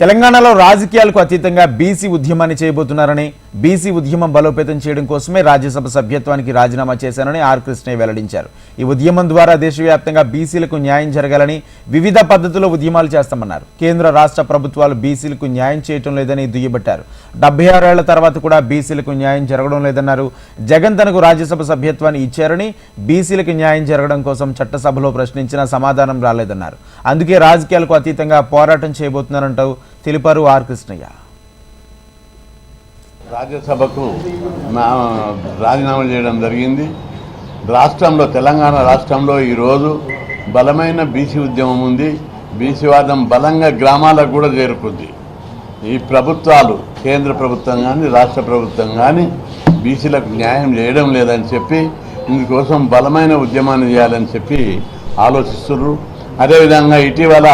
తెలంగాణలో రాజకీయాలకు అతీతంగా బీసీ ఉద్యమాన్ని చేయబోతున్నారని బీసీ ఉద్యమం బలోపేతం చేయడం కోసమే రాజ్యసభ సభ్యత్వానికి రాజీనామా చేశానని ఆర్ కృష్ణయ్య వెల్లడించారు. ఈ ఉద్యమం ద్వారా దేశవ్యాప్తంగా బీసీలకు న్యాయం జరగాలని వివిధ పద్ధతుల్లో ఉద్యమాలు చేస్తామన్నారు. కేంద్ర రాష్ట్ర ప్రభుత్వాలు బీసీలకు న్యాయం చేయటం లేదని దుయ్యబట్టారు. డెబ్బై ఆరేళ్ళ తర్వాత కూడా బీసీలకు న్యాయం జరగడం లేదన్నారు. జగన్ తనకు రాజ్యసభ సభ్యత్వాన్ని ఇచ్చారని బీసీలకు న్యాయం జరగడం కోసం చట్టసభలో ప్రశ్నించినా సమాధానం రాలేదన్నారు. అందుకే రాజకీయాలకు అతీతంగా పోరాటం చేయబోతున్నారంటూ తెలిపారు ఆర్ కృష్ణయ్య. రాజ్యసభకు నా రాజీనామా చేయడం జరిగింది. రాష్ట్రంలో తెలంగాణ రాష్ట్రంలో ఈరోజు బలమైన బీసీ ఉద్యమం ఉంది. బీసీవాదం బలంగా గ్రామాలకు కూడా చేరుకుంది. ఈ ప్రభుత్వాలు కేంద్ర ప్రభుత్వం కానీ రాష్ట్ర ప్రభుత్వం కానీ బీసీలకు న్యాయం చేయడం లేదని చెప్పి ఇందుకోసం బలమైన ఉద్యమాన్ని చేయాలని చెప్పి ఆలోచిస్తున్నారు అదేవిధంగా ఇటీవల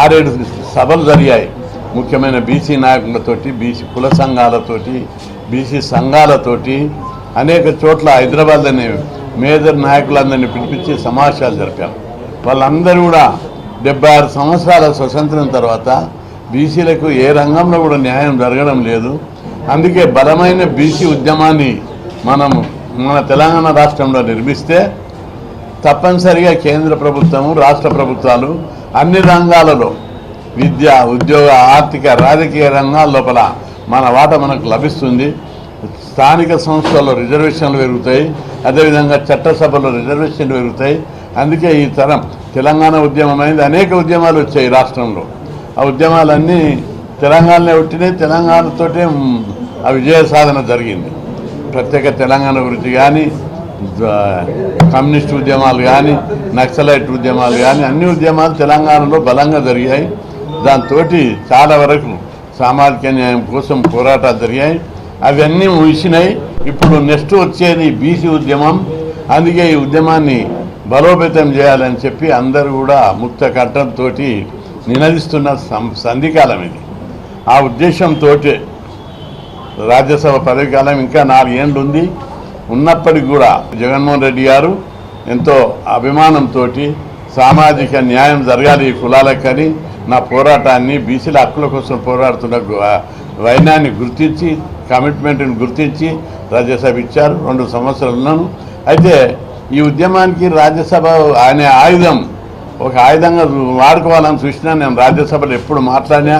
ఆరేడు సభలు జరిగాయి. ముఖ్యమైన బీసీ నాయకులతోటి బీసీ కుల సంఘాలతోటి బీసీ సంఘాలతోటి అనేక చోట్ల హైదరాబాద్ అనే మేజర్ నాయకులందరినీ పిలిపించి సమావేశాలు జరిపాం వాళ్ళందరూ కూడా డెబ్బై ఆరు సంవత్సరాల స్వతంత్రం తర్వాత బీసీలకు ఏ రంగంలో కూడా న్యాయం జరగడం లేదు. అందుకే బలమైన బీసీ ఉద్యమాన్ని మనం మన తెలంగాణ రాష్ట్రంలో నిర్మిస్తే తప్పనిసరిగా కేంద్ర ప్రభుత్వము రాష్ట్ర ప్రభుత్వాలు అన్ని రంగాలలో విద్య ఉద్యోగ ఆర్థిక రాజకీయ రంగాల లోపల మన వాట మనకు లభిస్తుంది. స్థానిక సంస్థల్లో రిజర్వేషన్లు పెరుగుతాయి. అదేవిధంగా చట్టసభలో రిజర్వేషన్లు పెరుగుతాయి. అందుకే ఈ తరం తెలంగాణ ఉద్యమం అనేది అనేక ఉద్యమాలు వచ్చాయి రాష్ట్రంలో. ఆ ఉద్యమాలన్నీ తెలంగాణలో పుట్టినాయి తెలంగాణతోటే ఆ విజయ సాధన జరిగింది. ప్రత్యేక తెలంగాణ గురించి కానీ కమ్యూనిస్ట్ ఉద్యమాలు కానీ నక్సలైట్ ఉద్యమాలు కానీ అన్ని ఉద్యమాలు తెలంగాణలో బలంగా జరిగాయి. దాంతో చాలా వరకు సామాజిక న్యాయం కోసం పోరాటాలు జరిగాయి. అవన్నీ ముగిసినాయి. ఇప్పుడు నెక్స్ట్ వచ్చేది బీసీ ఉద్యమం. అందుకే ఈ ఉద్యమాన్ని బలోపేతం చేయాలని చెప్పి అందరూ కూడా ముక్త కంఠంతో నినదిస్తున్న సం- సంధికాలం ఇది. ఆ ఉద్దేశంతో రాజ్యసభ పదవి కాలం ఇంకా నాలుగేండ్లు ఉంది. ఉన్నప్పటికీ కూడా జగన్మోహన్ రెడ్డి గారు ఎంతో అభిమానంతో సామాజిక న్యాయం జరగాలి ఈ కులాలకని నా పోరాటాన్ని బీసీల హక్కుల కోసం పోరాడుతున్న వైనాన్ని గుర్తించి కమిట్మెంట్ని గుర్తించి రాజ్యసభ ఇచ్చారు. రెండు సంవత్సరాలను అయితే ఈ ఉద్యమానికి రాజ్యసభ అనే ఆయుధం ఒక ఆయుధంగా వాడుకోవాలని చూసినా నేను రాజ్యసభలో ఎప్పుడు మాట్లాడినా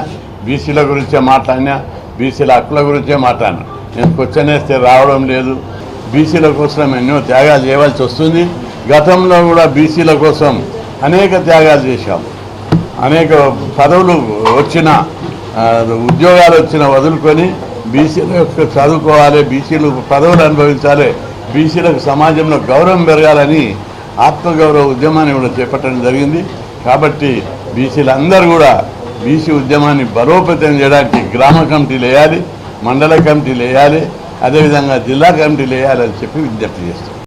బీసీల గురించే మాట్లాడినా బీసీల హక్కుల గురించే మాట్లాడినా. నేను క్వశ్చన్ వేస్తే రావడం లేదు. బీసీల కోసం ఎన్నో త్యాగాలు చేయవలసి వస్తుంది. గతంలో కూడా బీసీల కోసం అనేక త్యాగాలు చేశాం. అనేక పదవులు వచ్చిన ఉద్యోగాలు వచ్చిన వదులుకొని బీసీల యొక్క చదువుకోవాలి బీసీలు పదవులు అనుభవించాలి బీసీలకు సమాజంలో గౌరవం పెరగాలని ఆత్మగౌరవ ఉద్యమాన్ని కూడా చేపట్టడం జరిగింది. కాబట్టి బీసీలందరూ కూడా బీసీ ఉద్యమాన్ని బలోపేతం చేయడానికి గ్రామ కమిటీలు వేయాలి మండల కమిటీలు వేయాలి అదేవిధంగా జిల్లా కమిటీలు వేయాలని చెప్పి విజ్ఞప్తి చేస్తాం